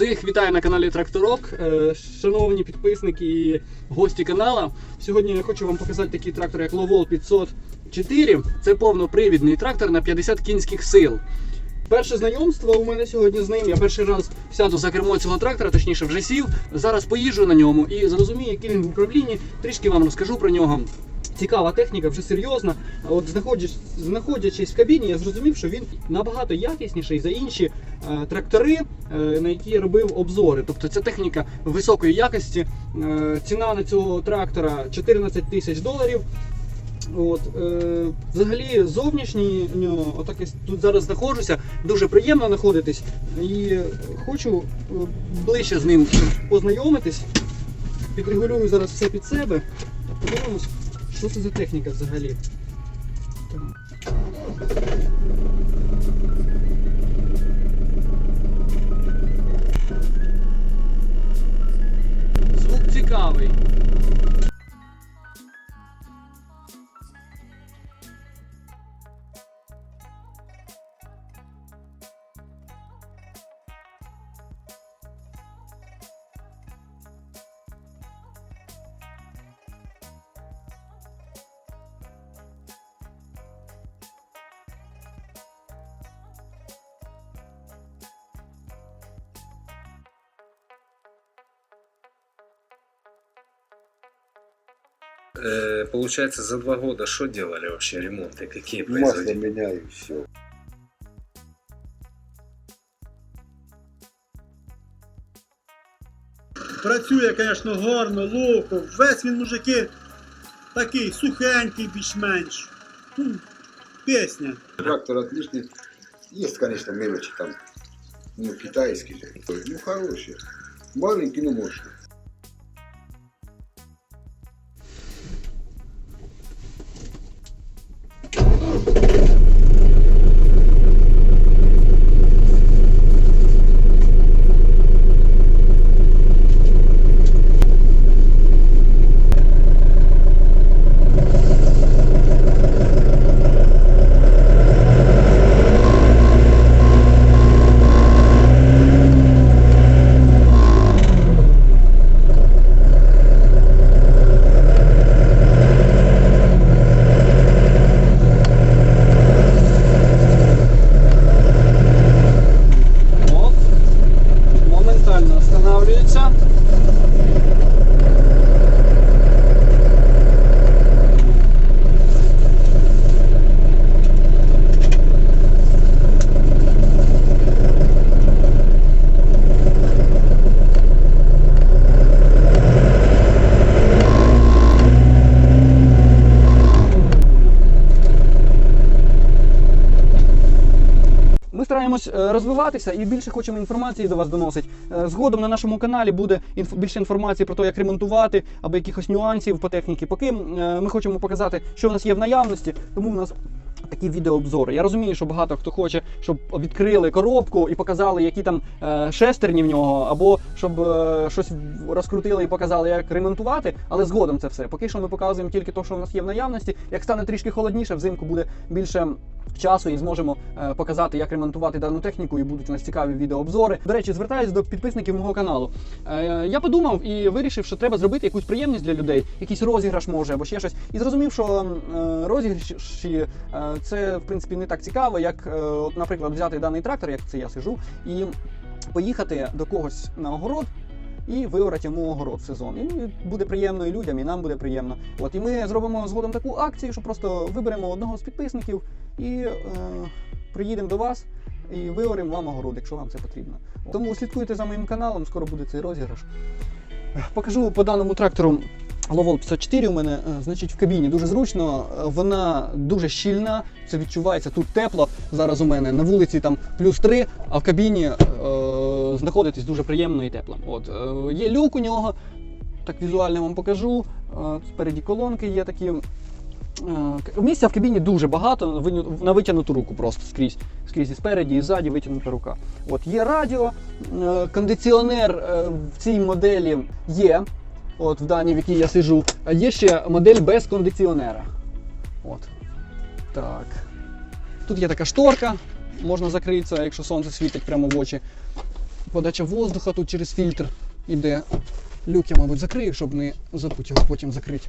Всіх вітаю на каналі Тракторок. Е, Шановні підписники і гості канала. Сьогодні я хочу вам показати такий трактор, як Lowol 504. Це повнопривідний трактор на 50 кінських сил. Перше знайомство у мене сьогодні з ним. Я перший раз сяду за кермо цього трактора, точніше вже сів. Зараз поїжджу на ньому і зрозумію, який він в управлінні. Трішки вам розкажу про нього. Цікава техніка, вже серйозна. От знаходячись, знаходячись в кабіні, я зрозумів, що він набагато якісніший за інші трактори, е, на які робив обзори. Тобто це техніка високої якості. Е, ціна на цього трактора 14 тисяч доларів. От, е, взагалі, зовнішній отак я тут зараз знаходжуся, дуже приємно знаходитись. І хочу е, ближче з ним познайомитись. Підрегулюю зараз все під себе. Подивимось, що це за техніка взагалі. Так. Э, получается, за два года что делали вообще ремонты? Какие Масло производили? меняю, все. Працює, звісно, гарно, ловко. Весь він мужики такий сухенький більш-менш. Ну, Пісня. Трактор отличный. Есть, конечно, мелочи там. Ну, китайский же. То есть, Ну, хороший. Маленький, но мощный. Ми стараємось е, розвиватися і більше хочемо інформації до вас доносити. Е, Згодом на нашому каналі буде більше інформації про те, як ремонтувати або якихось нюансів по техніці. Поки е, ми хочемо показати, що в нас є в наявності, тому в нас такі відеообзори. Я розумію, що багато хто хоче, щоб відкрили коробку і показали, які там шестерні в нього, або щоб щось розкрутили і показали, як ремонтувати. Але згодом це все. Поки що ми показуємо тільки те, що в нас є в наявності. Як стане трішки холодніше, взимку буде більше часу і зможемо е, показати, як ремонтувати дану техніку, і будуть у нас цікаві відеообзори. До речі, звертаюсь до підписників мого каналу. Е, я подумав і вирішив, що треба зробити якусь приємність для людей, якийсь розіграш може або ще щось. І зрозумів, що е, розіграші е, це в принципі не так цікаво, як, е, от, наприклад, взяти даний трактор, як це я сижу, і поїхати до когось на огород. І виорати йому огород в сезон. І буде приємно і людям, і нам буде приємно. От і ми зробимо згодом таку акцію, що просто виберемо одного з підписників і е, приїдемо до вас і виоримо вам огород, якщо вам це потрібно. Тому слідкуйте за моїм каналом, скоро буде цей розіграш. Покажу по даному трактору. Ловол 54 у мене, е, значить, в кабіні дуже зручно, вона дуже щільна, це відчувається тут тепло. Зараз у мене на вулиці там плюс 3, а в кабіні е, знаходитись дуже приємно і тепло. От, е, є люк у нього, так візуально вам покажу. Е, Спереді колонки є такі. Е, Місця в кабіні дуже багато на витягнуту руку просто скрізь. Скрізь і спереді, і ззаді витягнута рука. От є радіо, кондиціонер в цій моделі є. От в даній, в якій я сижу. А є ще модель без кондиціонера. От. Так. Тут є така шторка, можна закритися, якщо сонце світить прямо в очі. Подача воздуха тут через фільтр іде. Люк я, мабуть, закрию, щоб не запутіло потім закрити.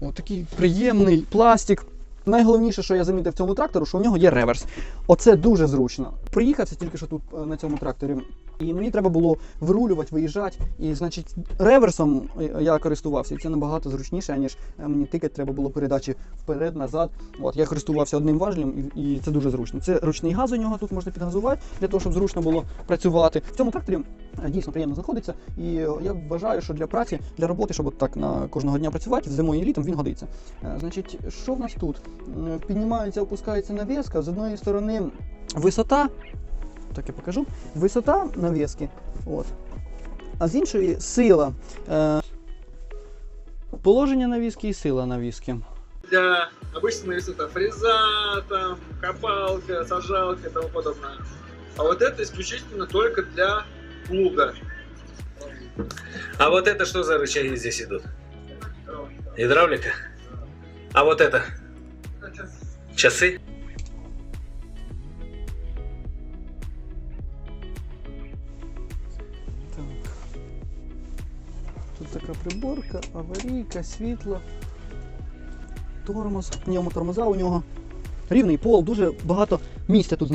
Ось такий приємний пластик. Найголовніше, що я замітив в цьому трактору, що у нього є реверс. Оце дуже зручно. Приїхався тільки що тут е, на цьому тракторі, і мені треба було вирулювати, виїжджати. І, значить, реверсом е, я користувався, і це набагато зручніше, ніж е, мені тикати треба було передачі вперед, назад. От я користувався одним важелем, і, це дуже зручно. Це ручний газ у нього тут можна підгазувати для того, щоб зручно було працювати. В цьому тракторі дійсно приємно знаходиться. І я вважаю, що для праці, для роботи, щоб от так на кожного дня працювати, зимою і літом він годиться. Значить, що в нас тут? М, Піднімається, опускається навіска. З одної сторони висота. Так я покажу. Висота навіски. От. А з іншої сила. Е, положення навіски і сила навіски. для обычной это фреза, там, копалка, сажалка и тому подобное. А вот это исключительно только для плуга. А вот это что за рычаги здесь идут? Гидравлика? А вот это? Так. Тут така приборка, аварійка, світло, тормоз, пневмотормоза у нього. Рівний пол, дуже багато місця тут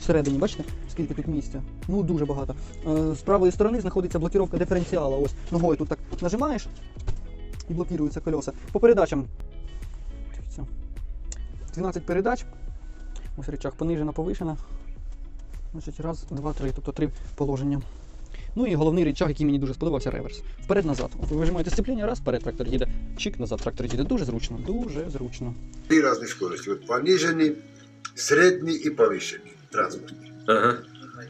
всередині, бачите, скільки тут місця? Ну дуже багато. Е, З правої сторони знаходиться блокіровка диференціала. Ось ногою тут так нажимаєш і блокуються кольоса. По передачам. Дивіться. 12 передач. Ось речах понижена, повишена. Значить, раз, два, три, тобто три положення. Ну і головний рычаг, який мені дуже сподобався, реверс. Вперед-назад. От Ви вижимаєте сцепління, раз, вперед трактор їде. Чик, назад трактор їде. Дуже зручно, дуже зручно. Три разные скорости. Вот пониженный, средний и повышенный транспорт. Ага.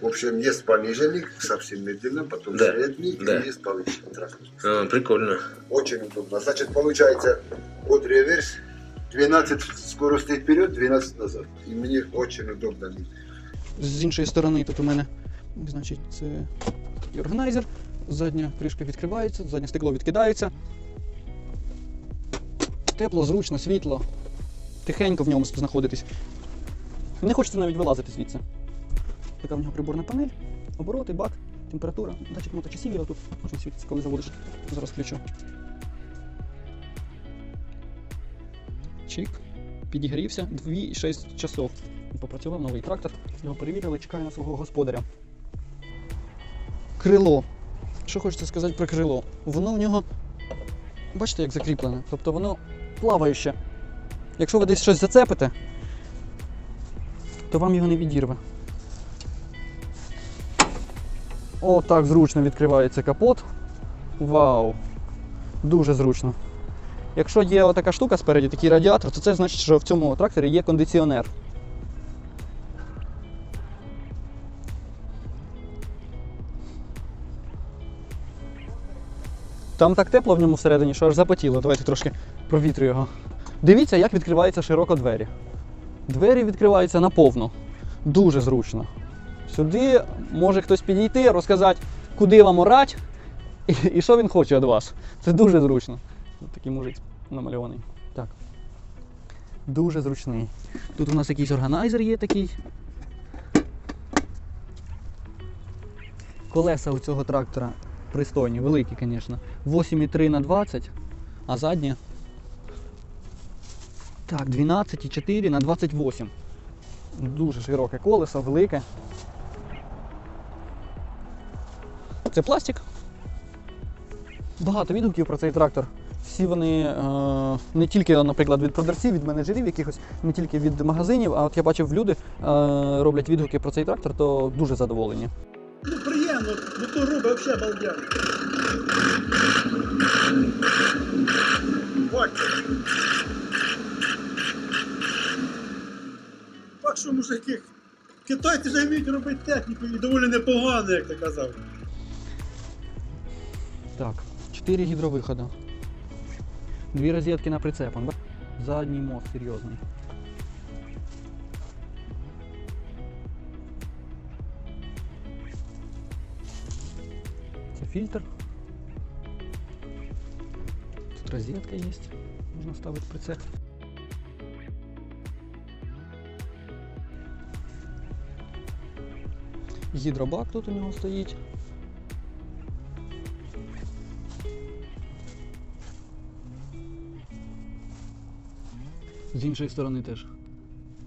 В общем, есть пониженный, совсем медленно, потом Да, средний да. и есть повышенный транспорт. А, прикольно. Очень удобно. Значит, получается под реверс 12 скоростей вперед, 12 назад. И мне очень удобно. З іншої сторони тут у мене, значить, це такий органайзер. Задня кришка відкривається, заднє стекло відкидається. Тепло, зручно, світло. Тихенько в ньому знаходитись. Не хочеться навіть вилазити звідси. Така в нього приборна панель, обороти, бак, температура, датчик моточасів тут. Можна коли заводиш. Зараз включу. Чик. Підігрівся 2,6 часов. Попрацював новий трактор, його перевірили, чекає на свого господаря. Крило. Що хочеться сказати про крило? Воно в нього, бачите, як закріплене. Тобто воно плаваюче. Якщо ви десь щось зацепите, то вам його не відірве. О, так зручно відкривається капот. Вау! Дуже зручно. Якщо є отака штука спереді, такий радіатор, то це значить, що в цьому тракторі є кондиціонер. Там так тепло в ньому всередині, що аж запотіло. Давайте трошки провітрю його. Дивіться, як відкриваються широко двері. Двері відкриваються наповну. Дуже зручно. Сюди може хтось підійти, розказати, куди вам орать і, і що він хоче від вас. Це дуже зручно. Такий мужик намальований. Так. Дуже зручний. Тут у нас якийсь органайзер є такий. Колеса у цього трактора пристойні, великі, звісно. 8,3 на 20, а задні. Так, 12,4 на 28. Дуже широке колесо, велике. Це пластик. Багато відгуків про цей трактор. Всі вони е, не тільки, наприклад, від продавців, від менеджерів якихось, не тільки від магазинів, а от я бачив, люди е, роблять відгуки про цей трактор, то дуже задоволені. Ну приємно, мотор робить взагалі балдян. Так. Так що, мужики, китайці вже вміють робити техніку і доволі непогано, як ти казав. Так, 4 гідровиходи. Дві розетки на прицепах. Ба- Задній мост серйозний. Це фільтр. Тут розетка є. Можна ставити прицеп. Гідробак тут у нього стоїть. З іншої сторони теж.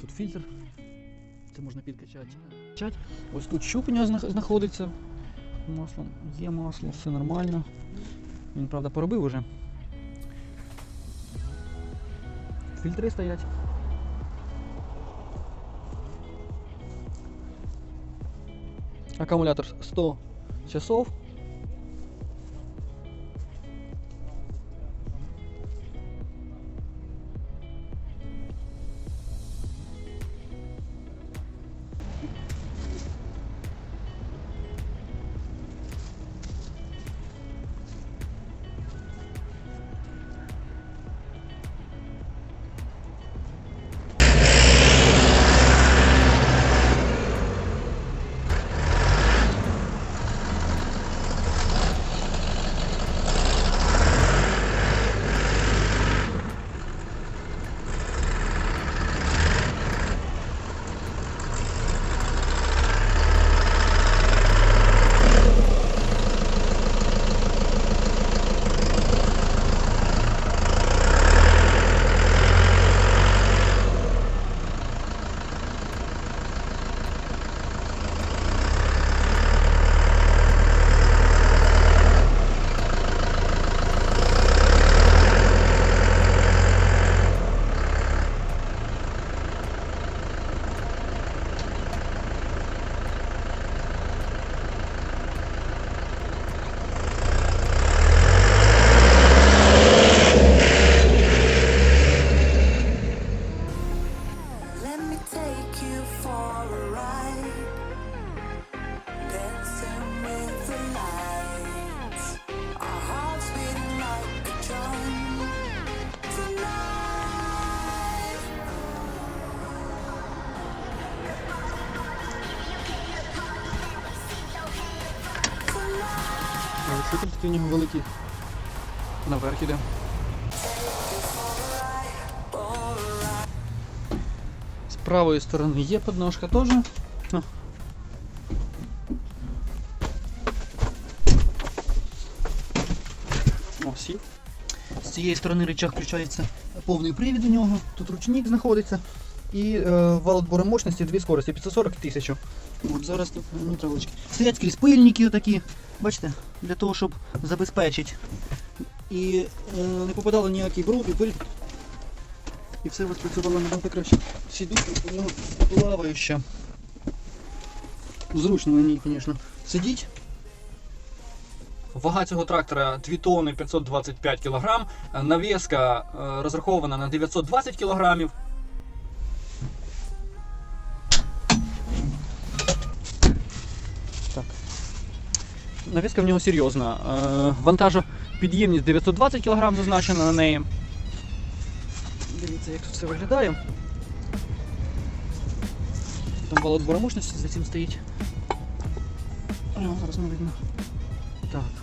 Тут фільтр. Це можна підкачати. Ось тут щуп у нього знаходиться. Масло. Є масло, все нормально. Він, правда, поробив уже. Фільтри стоять. Аккумулятор 100 часов. Шутер такий у нього великий. Наверх іде. З правої сторони є подножка теж. О. З цієї сторони рычаг включається повний привід у нього. Тут ручник знаходиться. І е, вал мощності дві скорості 540 і 1000. От зараз тут ну, травочки. Стоять скрізь пильники отакі. Бачите, для того, щоб забезпечити. І е, не попадало ніякий бруд і пиль. І все працювало набагато краще. Сідушка воно плаваюча. Зручно на ній, звісно. Сидіть. Вага цього трактора 2 тонни 525 кг. Навіска е, розрахована на 920 кг. Навіска в нього серйозна. Вантажа під'ємність 920 кг зазначена на неї. Дивіться, як тут все виглядає. Там балот отбору за цим стоїть. Зараз не видно. Так.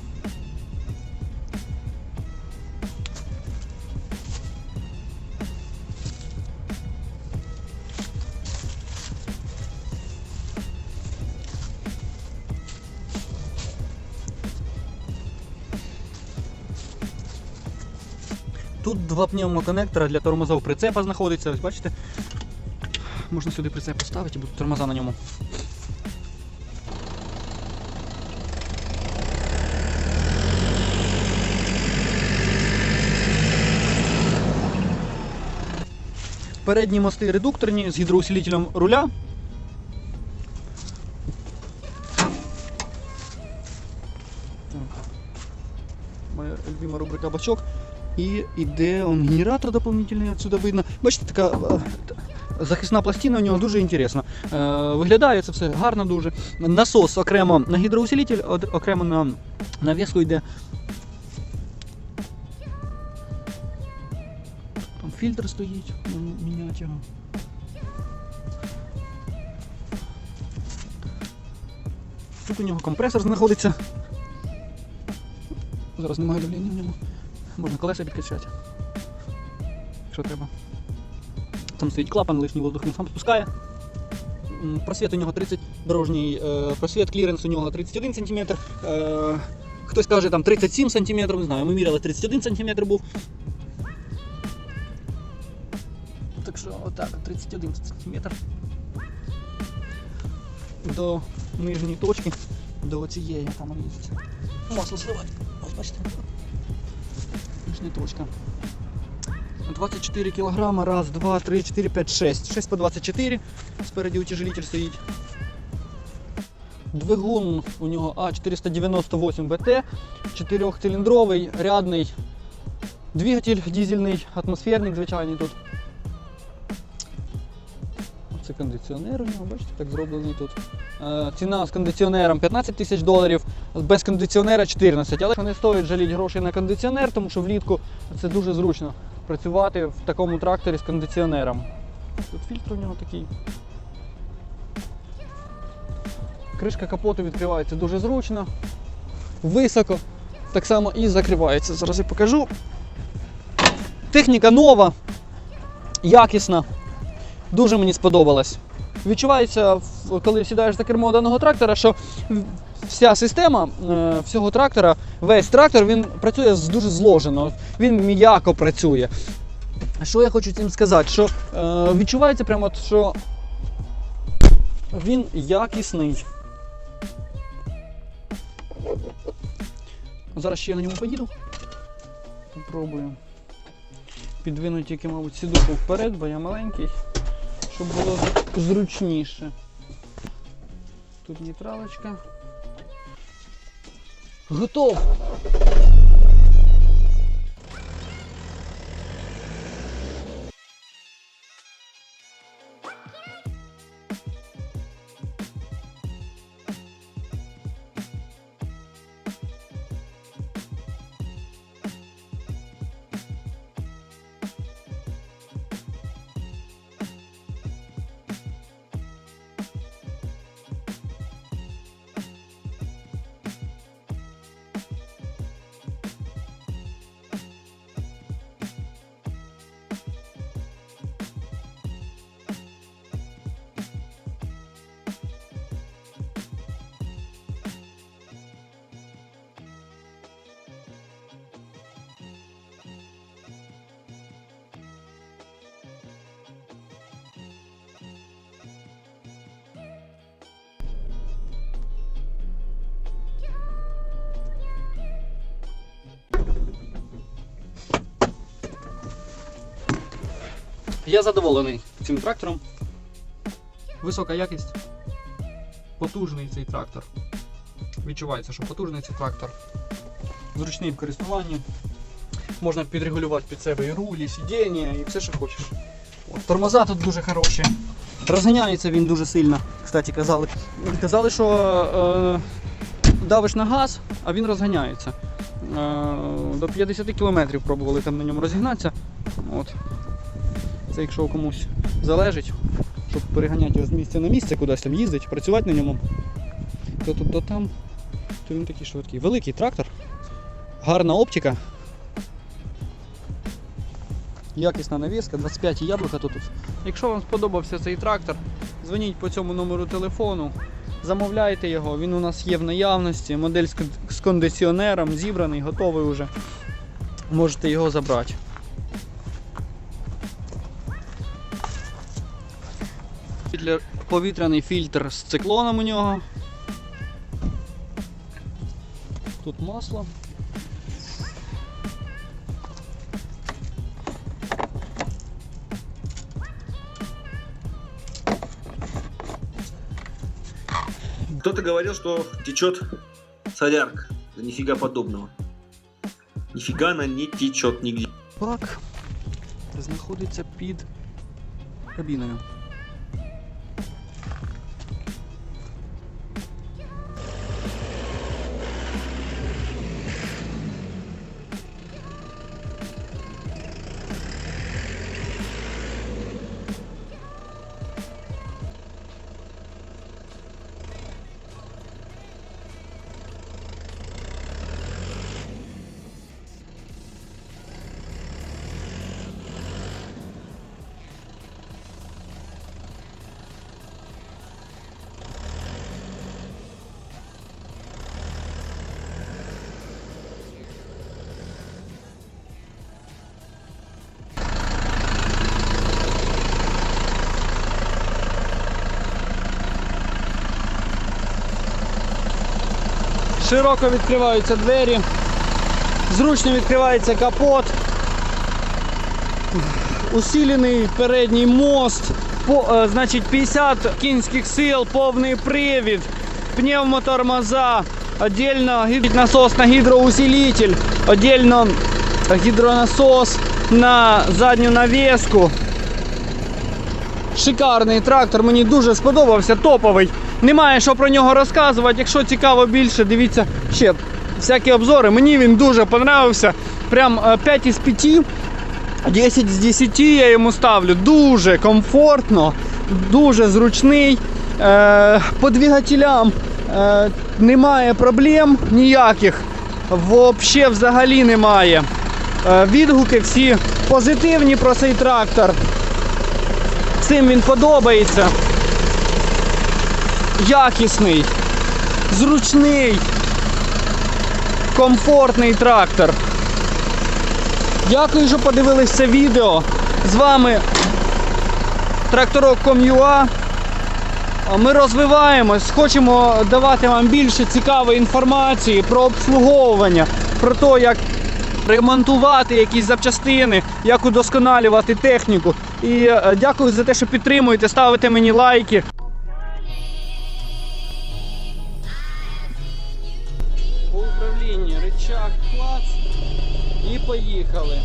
Тут два пневмоконектора для тормозов прицепа знаходиться. Ось бачите? Можна сюди прицеп поставити і будуть тормоза на ньому. Передні мости редукторні з гідроусилителем руля. Моя любима рубрика бачок. І іде он генератор дополнительний, отсюда видно. Бачите, така е, захисна пластина у нього дуже інтересна. Е, виглядає це все гарно дуже. Насос окремо на гідроусилитель, окремо на навіску йде. Там фільтр стоїть, можна міняти його. Тут у нього компресор знаходиться. Зараз немає давлення в ньому. Можна колеса підкачати. Якщо треба. Там стоїть клапан, лишній воздух він сам спускає. просвіт у нього 30 дорожній е, просвіт, кліренс у нього 31 см. Е, хтось каже там 37 см, не знаю, ми міряли 31 см був. Так що отак, 31 см. До нижньої точки, до цієї там є. Масло зливати. Ось бачите. Нижня точка. 24 кілограма, раз, два, три, чотири, п'ять, шесть. 6 по 24. Спереді утяжелитель стоїть. Двигун у нього А498 БТ, 4-циліндровий, рядний двигатель дизельний, атмосферник звичайний тут. Це кондиціонер у нього, бачите, так зроблений тут. Е, ціна з кондиціонером 15 тисяч доларів, без кондиціонера 14. Але не стоїть жаліти грошей на кондиціонер, тому що влітку це дуже зручно працювати в такому тракторі з кондиціонером. Тут фільтр у нього такий. Кришка капоту відкривається дуже зручно, високо, так само і закривається. Зараз я покажу. Техніка нова, якісна, дуже мені сподобалась. Відчувається, коли сідаєш за кермо даного трактора, що вся система е, всього трактора, весь трактор він працює дуже зложено, він м'яко працює. Що я хочу цим сказати? Що е, відчувається прямо, що він якісний. Зараз ще я на ньому поїду. Попробую. Підвину тільки, мабуть, сідуху вперед, бо я маленький, щоб було зручніше. Тут нейтралочка. ふと Я задоволений цим трактором. Висока якість. Потужний цей трактор. Відчувається, що потужний цей трактор. Зручний в користуванні. Можна підрегулювати під себе і руль, і сидіння, і все, що хочеш. От, тормоза тут дуже хороші. Розганяється він дуже сильно, кстати, казали. Казали, що е, давиш на газ, а він розганяється. Е, до 50 км пробували там на ньому розігнатися. От. Це якщо комусь залежить, щоб переганяти його з місця на місце, кудись там їздить, працювати на ньому, то тут, то там, то він такий швидкий. Великий трактор, гарна оптика. Якісна навіска, 25 яблука тут. Якщо вам сподобався цей трактор, дзвоніть по цьому номеру телефону, замовляйте його, він у нас є в наявності, модель з кондиціонером, зібраний, готовий вже. Можете його забрати. Повітряний фільтр з циклоном у нього. Тут масло. Кто-то говорил, что течет солярка. Да нифига подобного. Нифига она не течет нигде. Бак знаходиться під кабіною. Широко відкриваються двері. Зручно відкривається капот. Усилений передній мост. По, е, значить 50 кінських сил, повний привід, пневмотормоза, отдельно насос на гідроусилитель, отдельно гідронасос на задню навіску. Шикарний трактор, мені дуже сподобався, топовий. Немає що про нього розказувати. Якщо цікаво більше, дивіться ще всякі обзори. Мені він дуже понравився. Прям е, 5 із 5. 10 з 10 я йому ставлю. Дуже комфортно, дуже зручний. Е, по двигателям е, немає проблем ніяких. Взагалі взагалі немає. Е, відгуки всі позитивні про цей трактор. Цим він подобається. Якісний, зручний, комфортний трактор. Дякую, що подивились це відео. З вами тракторок.com.ua. Ми розвиваємось, хочемо давати вам більше цікавої інформації про обслуговування, про те, як ремонтувати якісь запчастини, як удосконалювати техніку. І е, дякую за те, що підтримуєте, ставите мені лайки. Рычаг клац і поїхали.